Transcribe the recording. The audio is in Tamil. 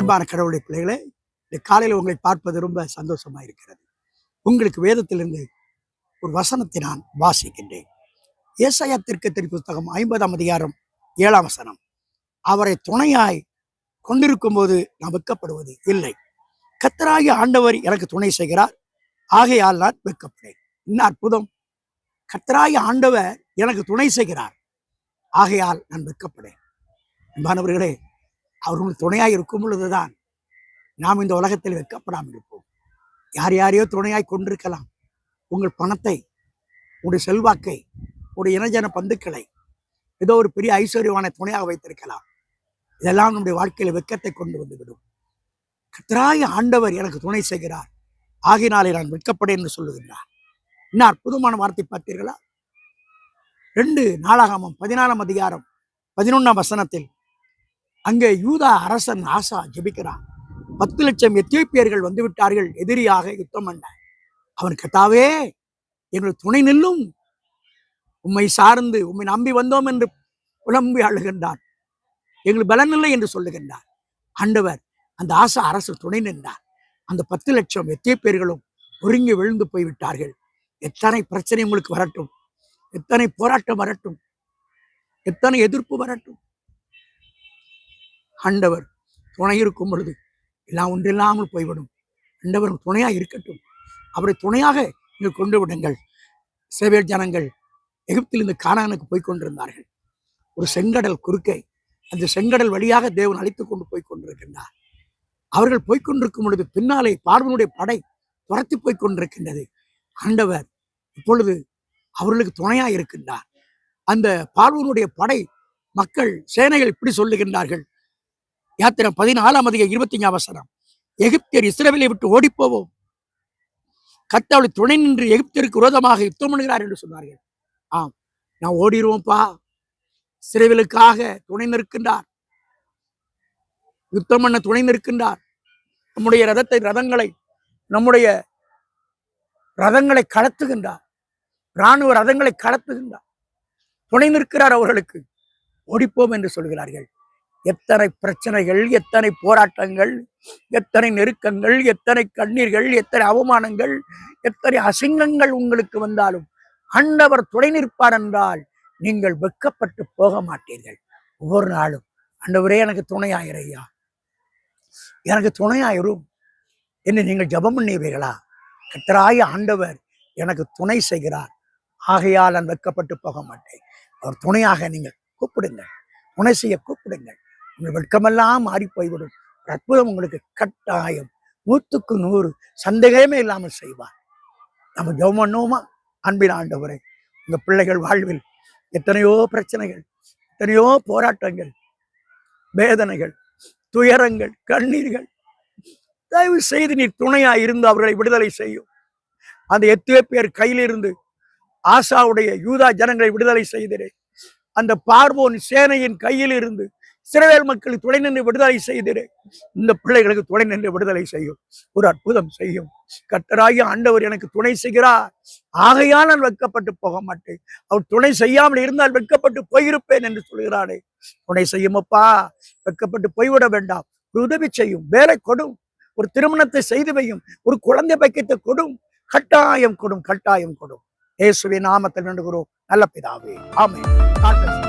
அன்பான கடவுளுடைய பிள்ளைகளே இந்த காலையில் உங்களை பார்ப்பது ரொம்ப சந்தோஷமா இருக்கிறது. உங்களுக்கு வேதத்திலிருந்து ஒரு வசனத்தை நான் வாசிக்கின்றேன். ஏசாயா திருக்கத்திரி புஸ்தகம் ஐம்பதாம் அதிகாரம் ஏழாம் வசனம். அவரை துணையாய் கொண்டிருக்கும் போது நான் வெட்கப்படுவது இல்லை. கத்தராகிய ஆண்டவர் எனக்கு துணை செய்கிறார். ஆகையால் நான் வெக்கப்படேன் என்ன அற்புதம்! கத்தராகிய ஆண்டவர் எனக்கு துணை செய்கிறார். ஆகையால் நான் வெக்கப்படேன் மாணவர்களே அவர் துணையாக இருக்கும் பொழுதுதான் நாம் இந்த உலகத்தில் வெட்கப்படாமல் இருப்போம். யார் யாரையோ துணையாய் கொண்டிருக்கலாம். உங்கள் பணத்தை உங்களுடைய செல்வாக்கை உங்களுடைய இனஜன பந்துக்களை ஏதோ ஒரு பெரிய ஐஸ்வர்யமான துணையாக வைத்திருக்கலாம். இதெல்லாம் நம்முடைய வாழ்க்கையில் வெட்கத்தை கொண்டு வந்துவிடும். கத்தராய ஆண்டவர் எனக்கு துணை செய்கிறார். ஆகினாலே நான் வெட்கப்படேன் என்று சொல்லுகின்றார். என்ன அற்புதமான வார்த்தை பார்த்தீர்களா? ரெண்டு நாளாகமம் பதினாலாம் அதிகாரம் பதினொன்றாம் வசனத்தில் அங்கே யூதா அரசன் ஆசா ஜெபிக்கிறான். பத்து லட்சம் எத்தியோப்பியர்கள் வந்து விட்டார்கள் எதிரியாக யுத்தம் பண்ண. அவன் கத்தாவே எங்களுக்கு துணை நில்லும். உம்மை சார்ந்து உம்மை நம்பி வந்தோம் என்று புலம்பி அழுகின்றான். எங்களுக்கு பலன் இல்லை என்று சொல்லுகின்றார் ஆண்டவர் அந்த ஆசா அரசு துணை நின்றார் அந்த பத்து லட்சம் எத்தியோப்பியர்களும் ஒருங்கி விழுந்து போய்விட்டார்கள் எத்தனை பிரச்சனை உங்களுக்கு வரட்டும். எத்தனை போராட்டம் வரட்டும். எத்தனை எதிர்ப்பு வரட்டும். ஆண்டவர் துணை இருக்கும் பொழுது எல்லாம் ஒன்றில்லாமல் போய்விடும். ஆண்டவர் துணையாக இருக்கட்டும். அவரை துணையாக இங்கு கொண்டு விடுங்கள். சேவியர் ஜனங்கள் எகிப்திலிருந்து கானானுக்கு போய் கொண்டிருந்தார்கள். ஒரு செங்கடல் குறுக்கை அந்த செங்கடல் வழியாக தேவன் அழைத்து கொண்டு போய் கொண்டிருக்கின்றார். அவர்கள் போய்க் கொண்டிருக்கும் பொழுது பின்னாலே பார்வனுடைய படை துரத்தி போய் கொண்டிருக்கின்றது. ஆண்டவர் இப்பொழுது அவர்களுக்கு துணையாக இருக்கின்றார். அந்த பார்வனுடைய படை மக்கள் சேனைகள் இப்படி சொல்லுகின்றார்கள். யாத்திரம் பதினாலாம் அதிக இருபத்தி அவசரம் எகிப்தியர் இஸ்ரேலை விட்டு ஓடிப்போவோம். கர்த்தாவை துணை நின்று எகிப்தியருக்கு விரோதமாக யுத்தம் பண்ணுகிறார் என்று சொன்னார்கள். ஆம் நான் ஓடிடுவோம்ப்பா. சிறைவிலுக்காக துணை நிற்கின்றார். யுத்தம் பண்ண துணை நிற்கின்றார். நம்முடைய ரதத்தை ரதங்களை நம்முடைய ரதங்களை கடத்துகின்றார். இராணுவ ரதங்களை கடத்துகின்றார். துணை நிற்கிறார் அவர்களுக்கு. ஓடிப்போம் என்று சொல்கிறார்கள். எத்தனை பிரச்சனைகள் எத்தனை போராட்டங்கள் எத்தனை நெருக்கங்கள் எத்தனை கண்ணீர்கள் எத்தனை அவமானங்கள் எத்தனை அசிங்கங்கள் உங்களுக்கு வந்தாலும் அண்டவர் துணை நிற்பார் என்றால் நீங்கள் வெட்கப்பட்டு போக மாட்டீர்கள். ஒவ்வொரு நாளும். அண்டவரே எனக்கு துணையாயிரையா எனக்கு துணையாயிரும் என்று நீங்கள் ஜெபம் பண்ணுவீர்களா கத்தராய ஆண்டவர் எனக்கு துணை செய்கிறார். ஆகையால் நான் வெட்கப்பட்டு போக மாட்டேன். அவர் துணையாக நீங்கள் கூப்பிடுங்கள். துணை செய்ய கூப்பிடுங்கள். உங்கள் வெட்கமெல்லாம் மாறி போய்விடும் அற்புதம் உங்களுக்கு கட்டாயம். நூற்றுக்கு நூறு சந்தேகமே இல்லாமல் செய்வார். நம்ம ஜெபம் பண்ணுவோமா? அன்பின் ஆண்டவரை உங்கள் பிள்ளைகள் வாழ்வில் எத்தனையோ பிரச்சனைகள் எத்தனையோ போராட்டங்கள் வேதனைகள் துயரங்கள் கண்ணீர்கள். தயவு செய்து நீ துணையா இருந்து அவர்களை விடுதலை செய்யும். அந்த எத்தியோப்பியர் கையிலிருந்து ஆசாவுடைய யூதா ஜனங்களை விடுதலை செய்திரே. அந்த பார்வோன் சேனையின் கையில் இருந்து சிறவேல் மக்களை துணை நின்று விடுதலை செய்திரு இந்த பிள்ளைகளுக்கு துணை நின்று விடுதலை செய்யும். ஒரு அற்புதம் செய்யும். கட்டராகி ஆண்டவர் எனக்கு துணை செய்கிறார். ஆகையால் நான் வெட்கப்பட்டு போக மாட்டேன் அவர் துணை செய்யாமல் இருந்தால் வெட்கப்பட்டு போயிருப்பேன் என்று சொல்கிறாரே. துணை செய்யுமப்பா. வெட்கப்பட்டு போய்விட வேண்டாம். ஒரு உதவி செய்யும். வேலை கொடும். ஒரு திருமணத்தை செய்து வையும். ஒரு குழந்தை பைக்கத்தை கொடும். கட்டாயம் கொடும். கட்டாயம் கொடும். இயேசுவின் நாமத்தில் வேண்டுகிறோம். நல்ல பிதாவே. ஆமை